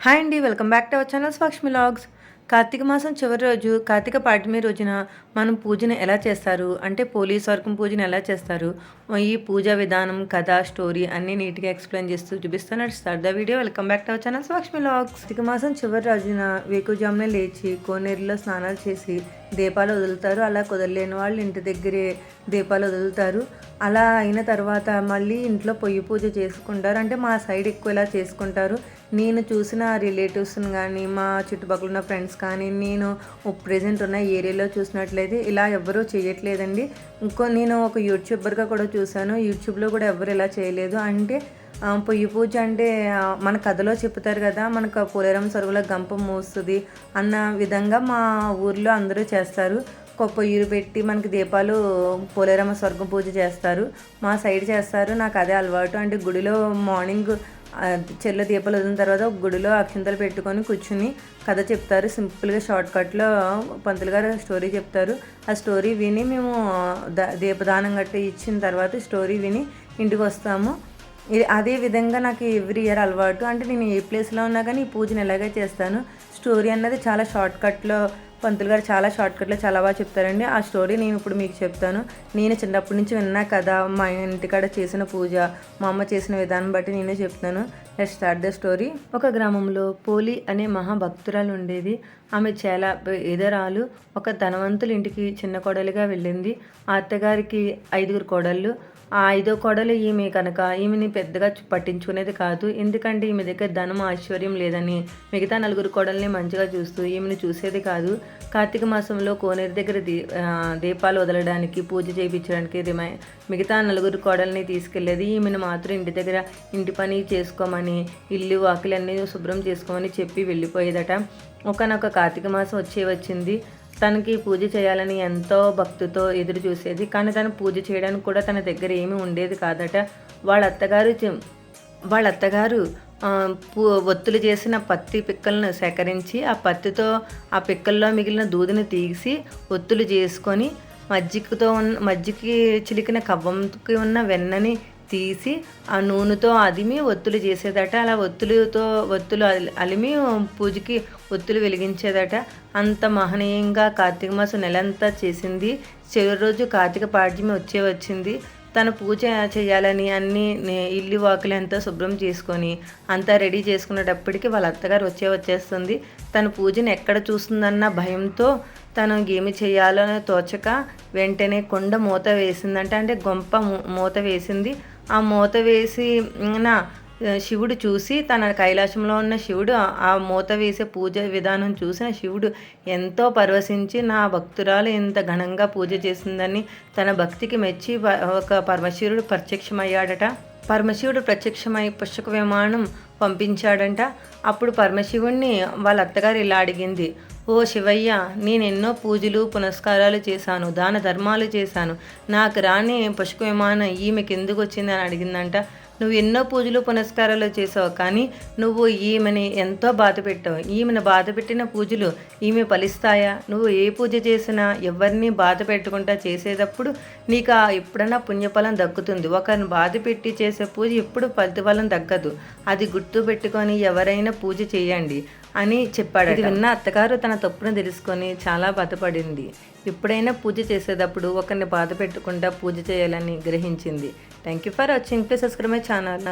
Hi అండి welcome back to our channel స్వాక్ష్మి logs. Karthika మాసం చివరి రోజు కార్తీక పాఠమి రోజున మనం పూజను ఎలా చేస్తారు? అంటే పోలీస్ వర్గం పూజను ఎలా చేస్తారు? ఈ పూజా విధానం కథ స్టోరీ అన్నీ నీట్గా ఎక్స్ప్లెయిన్ చేస్తూ చూపిస్తాను start the video welcome back to our channel Lakshmi logs. ఇక మాసం చివరి రోజున వేకుజామునే లేచి కోనేరులో స్నానాలు చేసి దీపాలు వదులుతారు. అలా కుదరలేని వాళ్ళు ఇంటి దగ్గరే దీపాలు వదులుతారు. అలా అయిన తర్వాత మళ్ళీ ఇంట్లో పొయ్యి పూజ చేసుకుంటారు. అంటే మా సైడ్ ఎక్కువ ఇలా చేసుకుంటారు. నేను చూసిన రిలేటివ్స్ని కానీ మా చుట్టుపక్కల ఉన్న ఫ్రెండ్స్ కానీ నేను ప్రజెంట్ ఉన్న ఏరియాలో చూసినట్లయితే ఇలా ఎవ్వరూ చేయట్లేదండి. ఇంకో నేను ఒక యూట్యూబర్గా కూడా చూశాను. యూట్యూబ్లో కూడా ఎవరు ఇలా చేయలేదు. అంటే పొయ్యి పూజ అంటే మన కథలో చెప్తారు కదా మనకు పోలేరం సరువుల గంప మోస్తుంది అన్న విధంగా మా ఊర్లో అందరూ చేస్తారు. పొయ్యిలు పెట్టి మనకి దీపాలు పోలేరమ్మ స్వర్గం పూజ చేస్తారు. మా సైడ్ చేస్తారు. నాకు అదే అలవాటు. అంటే గుడిలో మార్నింగ్ చెల్ల దీపాలు వదిలిన తర్వాత గుడిలో అక్షంతలు పెట్టుకొని కూర్చుని కథ చెప్తారు. సింపుల్గా షార్ట్ కట్లో పంతులు గారు స్టోరీ చెప్తారు. ఆ స్టోరీ విని మేము దీపదానం గట్ట ఇచ్చిన తర్వాత స్టోరీ విని ఇంటికి వస్తాము. అదే విధంగా నాకు ఎవ్రీ ఇయర్ అలవాటు. అంటే నేను ఏ ప్లేస్లో ఉన్నా కానీ ఈ పూజను ఎలాగే చేస్తాను స్టోరీ అన్నది చాలా షార్ట్ కట్లో పంతులు గారు చాలా షార్ట్కట్లో చాలా బాగా చెప్తారండి. ఆ స్టోరీ నేను ఇప్పుడు మీకు చెప్తాను. నేను చిన్నప్పటి నుంచి విన్నా కదా మా ఇంటికాడ చేసిన పూజ మా అమ్మ చేసిన విధానం బట్టి నేనే చెప్తాను. లెట్ స్టార్ట్ ద స్టోరీ ఒక గ్రామంలో పోలి అనే మహాభక్తురాలు ఉండేది. ఆమె చాలా ఎదరాలు ఒక ధనవంతుల ఇంటికి చిన్న కోడలిగా వెళ్ళింది. ఆ అత్తగారికి ఐదుగురు కోడళ్ళు. ఆ ఐదో కోడలు ఈమె కనుక ఈమెని పెద్దగా పట్టించుకునేది కాదు. ఎందుకంటే ఈమె దగ్గర ధనం ఆశ్చర్యం లేదని మిగతా నలుగురు కోడల్ని మంచిగా చూస్తూ ఈమెను చూసేది కాదు. కార్తీక మాసంలో కోనేరు దగ్గర దీ దీపాలు వదలడానికి పూజ చేయించడానికి మిగతా నలుగురు కోడల్ని తీసుకెళ్ళేది. ఈమెను మాత్రం ఇంటి దగ్గర ఇంటి పని చేసుకోమని ఇల్లు వాకిలన్నీ శుభ్రం చేసుకోమని చెప్పి వెళ్ళిపోయేదట. ఒకనొక కార్తీక మాసం వచ్చే వచ్చింది. తనకి పూజ చేయాలని ఎంతో భక్తితో ఎదురు చూసేది. కానీ తను పూజ చేయడానికి కూడా తన దగ్గర ఏమీ ఉండేది కాదట. వాళ్ళ అత్తగారు వాళ్ళ అత్తగారు ఒత్తులు చేసిన పత్తి పిక్కలను సేకరించి ఆ పత్తితో ఆ పిక్కల్లో మిగిలిన దూదిని తీసి ఒత్తులు చేసుకొని మజ్జిగతో ఉన్న మజ్జిగకి చిలికిన కవ్వంకి ఉన్న వెన్నని తీసి ఆ నూనెతో అదిమి ఒత్తులు చేసేదట. అలా ఒత్తులతో ఒత్తులు అలిమి పూజకి ఒత్తులు వెలిగించేదట. అంత మహనీయంగా కార్తీక మాసం నెలంతా చేసింది. చివరి రోజు కార్తీక పాడ్యమి వచ్చే వచ్చింది. తన పూజ చేయాలని అన్ని ఇల్లు వాకులు అంతా శుభ్రం చేసుకొని అంతా రెడీ చేసుకునేటప్పటికి వాళ్ళ అత్తగారు వచ్చే వచ్చేస్తుంది. తన పూజను ఎక్కడ చూస్తుందన్న భయంతో తను ఏమి చేయాలని తోచక వెంటనే కొండ మూత వేసిందంటే. అంటే గొంప మూత వేసింది. ఆ మూత వేసి నా శివుడు చూసి తన కైలాసంలో ఉన్న శివుడు ఆ మూత వేసే పూజ విధానం చూసిన శివుడు ఎంతో పరవశించి నా భక్తురాలు ఇంత ఘనంగా పూజ చేసిందని తన భక్తికి మెచ్చి ఒక పరమశివుడు ప్రత్యక్షమయ్యాడట. పరమశివుడు ప్రత్యక్షమై పుష్పక విమానం పంపించాడంట. అప్పుడు పరమశివుణ్ణి వాళ్ళ అత్తగారు ఇలా అడిగింది. ఓ శివయ్య నేను ఎన్నో పూజలు పునస్కారాలు చేశాను దాన ధర్మాలు చేశాను. నాకు రాని పుష్ప విమానం ఈమెకి ఎందుకు వచ్చింది అని అడిగిందంట. నువ్వు ఎన్నో పూజలు పునస్కారాలు చేసావు కానీ నువ్వు ఈమెని ఎంతో బాధ పెట్టావు. ఈమెను బాధ పెట్టిన పూజలు ఈమె ఫలిస్తాయా? నువ్వు ఏ పూజ చేసినా ఎవరిని బాధ పెట్టకుండా చేసేటప్పుడు నీకు ఆ పుణ్యఫలం దక్కుతుంది. ఒకరిని బాధ పెట్టి చేసే పూజ ఎప్పుడు ఫలితఫలం దక్కదు. అది గుర్తు పెట్టుకొని ఎవరైనా పూజ చేయండి. అని చెప్పాడు ఇది విన్న అత్తగారు తన తప్పును తెలుసుకొని చాలా బాధపడింది. ఎప్పుడైనా పూజ చేసేటప్పుడు ఒకరిని బాధ పెట్టకుండా పూజ చేయాలని గ్రహించింది. Thank you for watching please subscribe my channel